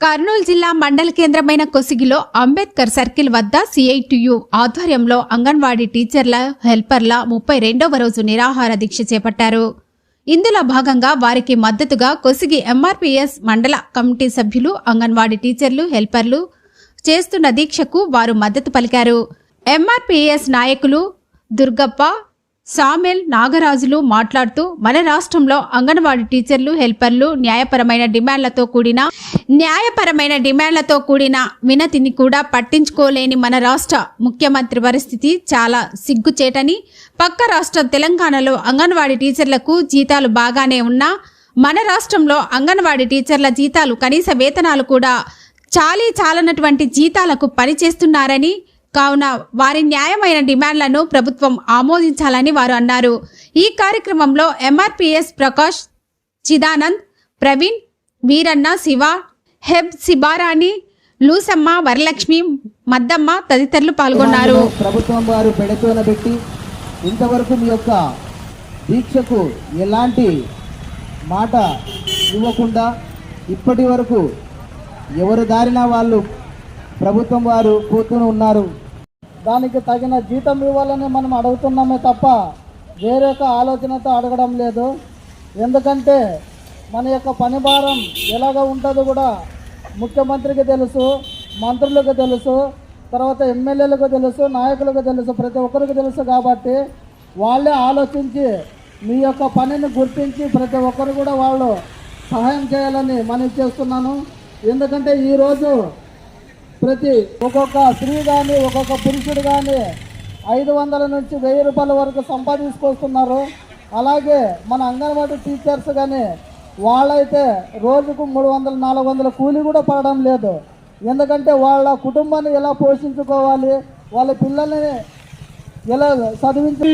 కర్నూలు జిల్లా మండల కేంద్రమైన కొసిగిలో అంబేద్కర్ సర్కిల్ వద్ద సిఐటియు ఆధ్వర్యంలో అంగన్వాడీ టీచర్ల హెల్పర్ల ముప్పై రెండవ రోజు నిరాహార దీక్ష చేపట్టారు. ఇందులో భాగంగా వారికి మద్దతుగా కొసిగి ఎంఆర్పీఎస్ మండల కమిటీ సభ్యులు అంగన్వాడీ టీచర్లు హెల్పర్లు చేస్తున్న దీక్షకు వారు మద్దతు పలికారు. ఎంఆర్పీఎస్ నాయకులు దుర్గప్ప సామెల్ నాగరాజులు మాట్లాడుతూ మన రాష్ట్రంలో అంగన్వాడీ టీచర్లు హెల్పర్లు న్యాయపరమైన డిమాండ్లతో కూడిన న్యాయపరమైన డిమాండ్లతో కూడిన వినతిని కూడా పట్టించుకోలేని మన రాష్ట్ర ముఖ్యమంత్రి పరిస్థితి చాలా సిగ్గుచేటని పక్క రాష్ట్రం తెలంగాణలో అంగన్వాడీ టీచర్లకు జీతాలు బాగానే ఉన్నా మన రాష్ట్రంలో అంగన్వాడీ టీచర్ల జీతాలు కనీస వేతనాలు కూడా చాలీ చాలనటువంటి జీతాలకు పనిచేస్తున్నారని కావున వారి న్యాయమైన డిమాండ్లను ప్రభుత్వం ఆమోదించాలని వారు అన్నారు. ఈ కార్యక్రమంలో ఎంఆర్పిఎస్ ప్రకాష్ చిదానంద్ ప్రవీణ్ వీరన్న శివ హెబ్ శిబారాణి లూసమ్మ వరలక్ష్మి మద్దమ్మ తదితరులు పాల్గొన్నారు. ప్రభుత్వం వారు పెడచోన పెట్టి ఇంతవరకు మీ యొక్క దీక్షకు ఎలాంటి మాట ఇవ్వకుండా ఇప్పటి వరకు ఎవరు దారిన వాళ్ళు ప్రభుత్వం వారు కూర్చుని ఉన్నారు. దానికి తగిన జీతం ఇవ్వాలని మనం అడుగుతున్నామే తప్ప వేరే ఆలోచనతో అడగడం లేదు. ఎందుకంటే మన యొక్క పని భారం ఎలాగ ఉంటుందో కూడా ముఖ్యమంత్రికి తెలుసు మంత్రులకు తెలుసు తర్వాత ఎమ్మెల్యేలకు తెలుసు నాయకులకు తెలుసు ప్రతి ఒక్కరికి తెలుసు కాబట్టి వాళ్ళే ఆలోచించి మీ యొక్క పనిని గుర్తించి ప్రతి ఒక్కరు కూడా వాళ్ళు సహాయం చేయాలని మనం చేస్తున్నాను. ఎందుకంటే ఈరోజు ప్రతి ఒక్కొక్క స్త్రీ కానీ ఒక్కొక్క పురుషుడు కానీ ఐదు వందల నుంచి వెయ్యి రూపాయల వరకు సంపాదించుకొస్తున్నారు. అలాగే మన అంగన్వాడీ టీచర్స్ కానీ వాళ్ళైతే రోజుకు మూడు వందలు నాలుగు వందల కూలీ కూడా పడడం లేదు. ఎందుకంటే వాళ్ళ కుటుంబాన్ని ఎలా పోషించుకోవాలి? వాళ్ళ పిల్లల్ని ఎలా చదివించి